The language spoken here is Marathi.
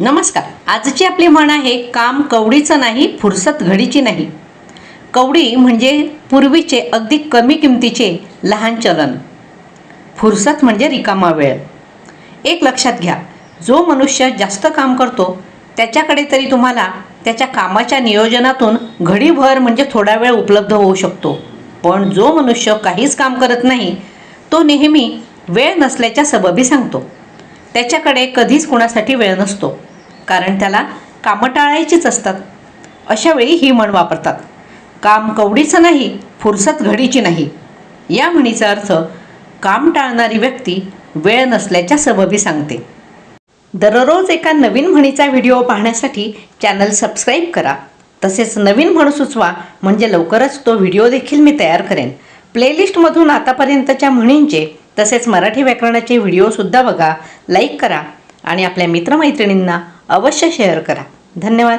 नमस्कार. आजची आपली म्हण आहे काम कवडीचं नाही फुरसत घडीची नाही. कवडी म्हणजे पूर्वीचे अगदी कमी किमतीचे लहान चलन. फुरसत म्हणजे रिकामा वेळ. एक लक्षात घ्या जो मनुष्य जास्त काम करतो त्याच्याकडे तरी तुम्हाला त्याच्या कामाच्या नियोजनातून घडीभर म्हणजे थोडा वेळ उपलब्ध होऊ शकतो. पण जो मनुष्य काहीच काम करत नाही तो नेहमी वेळ नसल्याच्या सबबी सांगतो. त्याच्याकडे कधीच कुणासाठी वेळ नसतो. कारण त्याला कामं टाळायचीच असतात. अशा वेळी ही म्हण वापरतात. काम कवडीचं नाही फुरसत घडीची नाही. या म्हणीचा अर्थ काम टाळणारी व्यक्ती वेळ नसल्याच्या सबबी सांगते. दररोज एका नवीन म्हणीचा व्हिडिओ पाहण्यासाठी चॅनल सबस्क्राईब करा. तसेच नवीन म्हण सुचवा म्हणजे लवकरच तो व्हिडिओ देखील मी तयार करेन. प्लेलिस्टमधून आतापर्यंतच्या म्हणींचे तसेच मराठी व्याकरणाचे व्हिडिओसुद्धा बघा लाईक करा आणि आपल्या मित्रमैत्रिणींना अवश्य शेअर करा. धन्यवाद.